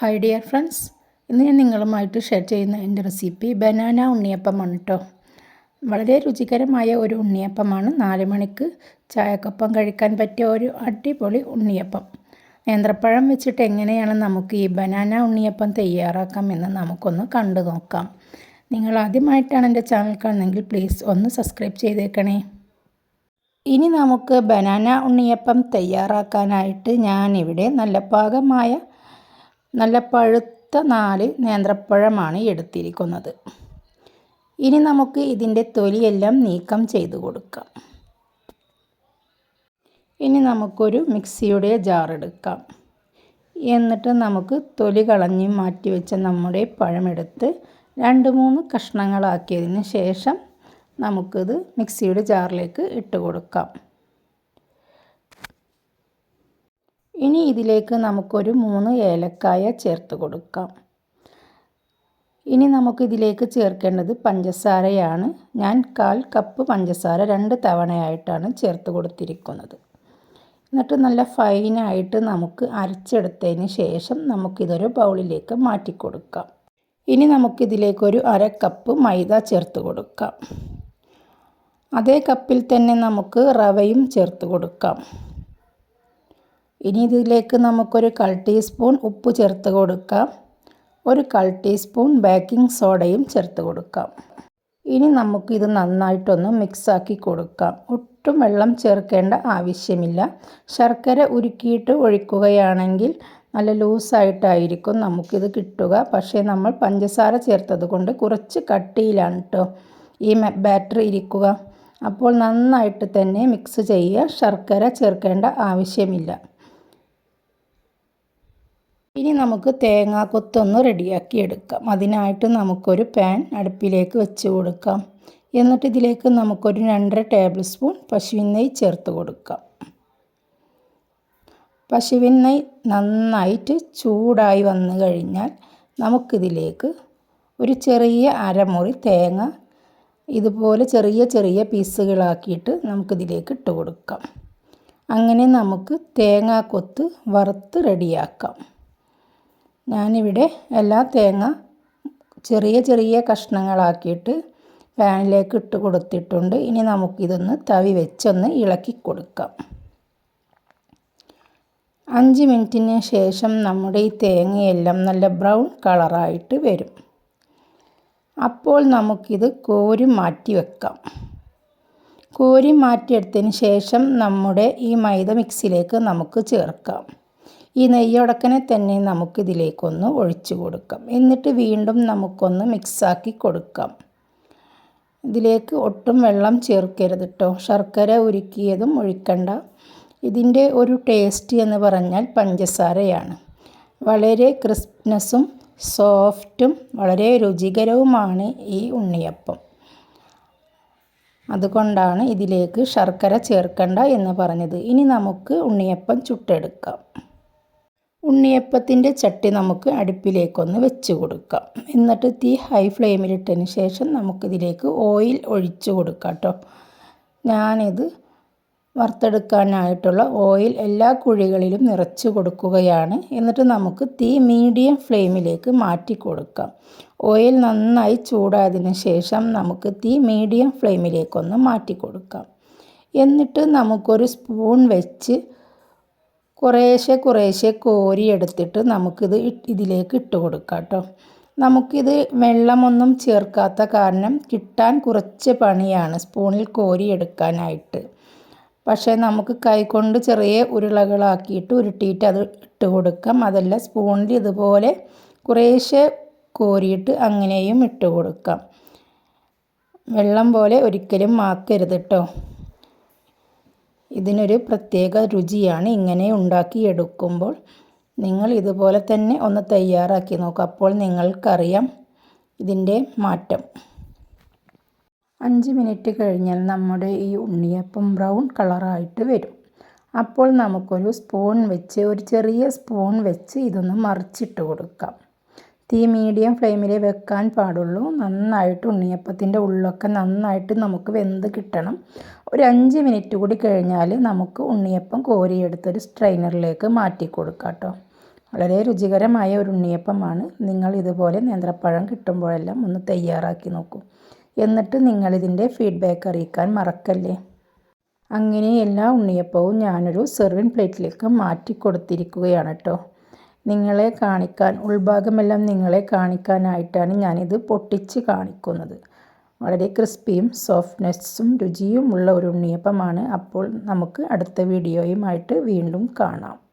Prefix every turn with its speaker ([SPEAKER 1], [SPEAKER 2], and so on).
[SPEAKER 1] Hi dear friends ഇന്ന് ഞാൻ നിങ്ങളുമായിട്ട് ഷെയർ ചെയ്യുന്ന എന്റെ റെസിപ്പി ബനാന ഉണ്ണിയപ്പമാണ് കേട്ടോ വളരെ രുചികരമായ ഒരു ഉണ്ണിയപ്പമാണ്. നാല് മണിക്ക് ചായക്കൊപ്പം കഴിക്കാൻ പറ്റിയ ഒരു അടിപൊളി ഉണ്ണിയപ്പം. നേന്ത്രപ്പഴം വെച്ചിട്ട് എങ്ങനെയാണ് നമുക്ക് ഈ ബനാന ഉണ്ണിയപ്പം തയ്യാറാക്കാം എന്ന് നമുക്കൊന്ന് കണ്ടു നോക്കാം. നിങ്ങൾ ആദ്യമായിട്ടാണ് എന്റെ ചാനൽ കാണുന്നതെങ്കിൽ പ്ലീസ് ഒന്ന് സബ്സ്ക്രൈബ് ചെയ്തേക്കണേ. ഇനി നമുക്ക് ബനാന ഉണ്ണിയപ്പം തയ്യാറാക്കാനായിട്ട് ഞാനിവിടെ നല്ല പാകമായ നല്ല പഴുത്ത നാല് നേന്ത്രപ്പഴമാണ് എടുത്തിരിക്കുന്നത്. ഇനി നമുക്ക് ഇതിന്റെ തൊലിയെല്ലാം നീക്കം ചെയ്ത് കൊടുക്കാം. ഇനി നമുക്കൊരു മിക്സിയുടെ ജാർ എടുക്കാം. എന്നിട്ട് നമുക്ക് തൊലി കളഞ്ഞ് മാറ്റി വെച്ച നമ്മുടെ പഴമെടുത്ത് രണ്ട് മൂന്ന് കഷ്ണങ്ങളാക്കിയതിന് ശേഷം നമുക്കിത് മിക്സിയുടെ ജാറിലേക്ക് ഇട്ട് കൊടുക്കാം. ഇനി ഇതിലേക്ക് നമുക്കൊരു മൂന്ന് ഏലക്കായ ചേർത്ത് കൊടുക്കാം. ഇനി നമുക്കിതിലേക്ക് ചേർക്കേണ്ടത് പഞ്ചസാരയാണ്. ഞാൻ കാൽ കപ്പ് പഞ്ചസാര രണ്ട് തവണയായിട്ടാണ് ചേർത്ത് കൊടുത്തിരിക്കുന്നത്. എന്നിട്ട് നല്ല ഫൈനായിട്ട് നമുക്ക് അരച്ചെടുത്തതിന് ശേഷം നമുക്കിതൊരു ബൗളിലേക്ക് മാറ്റി കൊടുക്കാം. ഇനി നമുക്കിതിലേക്കൊരു അര കപ്പ് മൈദ ചേർത്ത് കൊടുക്കാം. അതേ കപ്പിൽ തന്നെ നമുക്ക് റവയും ചേർത്ത് കൊടുക്കാം. ഇനി ഇതിലേക്ക് നമുക്കൊരു കാൽ ടീസ്പൂൺ ഉപ്പ് ചേർത്ത് കൊടുക്കാം. ഒരു കാൽ ടീസ്പൂൺ ബേക്കിംഗ് സോഡയും ചേർത്ത് കൊടുക്കാം. ഇനി നമുക്കിത് നന്നായിട്ടൊന്ന് മിക്സാക്കി കൊടുക്കാം. ഒട്ടും വെള്ളം ചേർക്കേണ്ട ആവശ്യമില്ല. ശർക്കര ഉരുക്കിയിട്ട് ഒഴിക്കുകയാണെങ്കിൽ നല്ല ലൂസായിട്ടായിരിക്കും നമുക്കിത് കിട്ടുക. പക്ഷേ നമ്മൾ പഞ്ചസാര ചേർത്തത് കൊണ്ട് കുറച്ച് കട്ടിയിലാണ് കേട്ടോ ഈ ബാറ്ററി ഇരിക്കുക. അപ്പോൾ നന്നായിട്ട് തന്നെ മിക്സ് ചെയ്യുക. ശർക്കര ചേർക്കേണ്ട ആവശ്യമില്ല. ഇനി നമുക്ക് തേങ്ങാക്കൊത്തൊന്ന് റെഡിയാക്കി എടുക്കാം. അതിനായിട്ട് നമുക്കൊരു പാൻ അടുപ്പിലേക്ക് വെച്ച് കൊടുക്കാം. എന്നിട്ട് ഇതിലേക്ക് നമുക്കൊരു രണ്ടര ടേബിൾ സ്പൂൺ പശുവിൻ നെയ്യ് ചേർത്ത് കൊടുക്കാം. പശുവിൻ നെയ്യ് നന്നായിട്ട് ചൂടായി വന്നു കഴിഞ്ഞാൽ നമുക്കിതിലേക്ക് ഒരു ചെറിയ അരമുറി തേങ്ങ ഇതുപോലെ ചെറിയ ചെറിയ പീസുകളാക്കിയിട്ട് നമുക്കിതിലേക്ക് ഇട്ട് കൊടുക്കാം. അങ്ങനെ നമുക്ക് തേങ്ങാക്കൊത്ത് വറുത്ത് റെഡിയാക്കാം. ഞാനിവിടെ എല്ലാ തേങ്ങ ചെറിയ ചെറിയ കഷ്ണങ്ങളാക്കിയിട്ട് പാനിലേക്ക് ഇട്ട് കൊടുത്തിട്ടുണ്ട്. ഇനി നമുക്കിതൊന്ന് തവി വെച്ചൊന്ന് ഇളക്കി കൊടുക്കാം. അഞ്ച് മിനിറ്റിന് ശേഷം നമ്മുടെ ഈ തേങ്ങയെല്ലാം നല്ല ബ്രൗൺ കളറായിട്ട് വരും. അപ്പോൾ നമുക്കിത് കോരി മാറ്റി വെക്കാം. കോരി മാറ്റിയെടുത്തതിന് ശേഷം നമ്മുടെ ഈ മൈദ മിക്സിലേക്ക് നമുക്ക് ചേർക്കാം. ഈ നെയ്യുടക്കനെ തന്നെ നമുക്കിതിലേക്കൊന്ന് ഒഴിച്ചു കൊടുക്കാം. എന്നിട്ട് വീണ്ടും നമുക്കൊന്ന് മിക്സാക്കി കൊടുക്കാം. ഇതിലേക്ക് ഒട്ടും വെള്ളം ചേർക്കരുത് കേട്ടോ ശർക്കര ഉരുക്കിയതും ഒഴിക്കണ്ട. ഇതിന്റെ ഒരു ടേസ്റ്റ് എന്ന് പറഞ്ഞാൽ പഞ്ചസാരയാണ്. വളരെ ക്രിസ്പ്നെസ്സും സോഫ്റ്റും വളരെ രുചികരവുമാണ് ഈ ഉണ്ണിയപ്പം. അതുകൊണ്ടാണ് ഇതിലേക്ക് ശർക്കര ചേർക്കണ്ട എന്ന് പറഞ്ഞത്. ഇനി നമുക്ക് ഉണ്ണിയപ്പം ചുട്ടെടുക്കാം. ഉണ്ണിയപ്പത്തിന്റെ ചട്ടി നമുക്ക് അടുപ്പിലേക്കൊന്ന് വെച്ച് കൊടുക്കാം. എന്നിട്ട് തീ ഹൈ ഫ്ലെയിമിലിട്ടതിന് ശേഷം നമുക്കിതിലേക്ക് ഓയിൽ ഒഴിച്ച് കൊടുക്കാം കേട്ടോ ഞാനിത് വറുത്തെടുക്കാനായിട്ടുള്ള ഓയിൽ എല്ലാ കുഴികളിലും നിറച്ച് കൊടുക്കുകയാണ്. എന്നിട്ട് നമുക്ക് തീ മീഡിയം ഫ്ലെയിമിലേക്ക് മാറ്റി കൊടുക്കാം. ഓയിൽ നന്നായി ചൂടായതിന് ശേഷം നമുക്ക് തീ മീഡിയം ഫ്ലെയിമിലേക്കൊന്ന് മാറ്റി കൊടുക്കാം. എന്നിട്ട് നമുക്കൊരു സ്പൂൺ വെച്ച് കുറേശ്ശെ കുറേശ്ശെ കോരി എടുത്തിട്ട് നമുക്കിത് ഇതിലേക്ക് ഇട്ട് കൊടുക്കാം കേട്ടോ. നമുക്കിത് വെള്ളമൊന്നും ചേർക്കാത്ത കാരണം കിട്ടാൻ കുറച്ച് പണിയാണ് സ്പൂണിൽ കോരി എടുക്കാനായിട്ട് പക്ഷേ നമുക്ക് കൈകൊണ്ട് ചെറിയ ഉരുളകളാക്കിയിട്ട് ഉരുട്ടിയിട്ട് അത് ഇട്ട് കൊടുക്കാം. അതല്ല സ്പൂണിൽ ഇതുപോലെ കുറേശ്ശെ കോരിയിട്ട് അങ്ങനെയും ഇട്ട് കൊടുക്കാം. വെള്ളം പോലെ ഒരിക്കലും മാക്കരുത് കേട്ടോ. ഇതിനൊരു പ്രത്യേക രുചിയാണ് ഇങ്ങനെ ഉണ്ടാക്കിയെടുക്കുമ്പോൾ. നിങ്ങൾ ഇതുപോലെ തന്നെ ഒന്ന് തയ്യാറാക്കി നോക്കുക അപ്പോൾ നിങ്ങൾക്കറിയാം ഇതിന്റെ മാറ്റം. അഞ്ച് മിനിറ്റ് കഴിഞ്ഞാൽ നമ്മുടെ ഈ ഉണ്ണിയപ്പം ബ്രൗൺ കളറായിട്ട് വരും. അപ്പോൾ നമുക്കൊരു സ്പൂൺ വെച്ച് ഒരു ചെറിയ സ്പൂൺ വെച്ച് ഇതൊന്ന് മറിച്ചിട്ട് കൊടുക്കാം. തീ മീഡിയം ഫ്ലെയിമിൽ വെക്കാൻ പാടുള്ളൂ. നന്നായിട്ട് ഉണ്ണിയപ്പത്തിന്റെ ഉള്ളൊക്കെ നന്നായിട്ട് നമുക്ക് വെന്ത് കിട്ടണം. ഒരു അഞ്ച് മിനിറ്റ് കൂടി കഴിഞ്ഞാൽ നമുക്ക് ഉണ്ണിയപ്പം കോരിയെടുത്തൊരു സ്ട്രെയിനറിലേക്ക് മാറ്റി കൊടുക്കാം കേട്ടോ. വളരെ രുചികരമായ ഒരു ഉണ്ണിയപ്പമാണ്. നിങ്ങൾ ഇതുപോലെ നേന്ത്രപ്പഴം കിട്ടുമ്പോഴെല്ലാം ഒന്ന് തയ്യാറാക്കി നോക്കൂ. എന്നിട്ട് നിങ്ങളിതിന്റെ ഫീഡ്ബാക്ക് അറിയിക്കാൻ മറക്കല്ലേ? അങ്ങനെ എല്ലാ ഉണ്ണിയപ്പവും ഞാനൊരു സെർവിങ് പ്ലേറ്റിലേക്ക് മാറ്റി കൊടുത്തിരിക്കുകയാണ് കേട്ടോ. നിങ്ങളെ കാണിക്കാൻ ഉൾഭാഗമെല്ലാം നിങ്ങളെ കാണിക്കാനായിട്ടാണ് ഞാനിത് പൊട്ടിച്ച് കാണിക്കുന്നത്. വളരെ ക്രിസ്പിയും സോഫ്റ്റ്നെസ്സും രുചിയുമുള്ള ഒരു ഉണ്ണിയപ്പമാണ്. അപ്പോൾ നമുക്ക് അടുത്ത വീഡിയോയുമായിട്ട് വീണ്ടും കാണാം.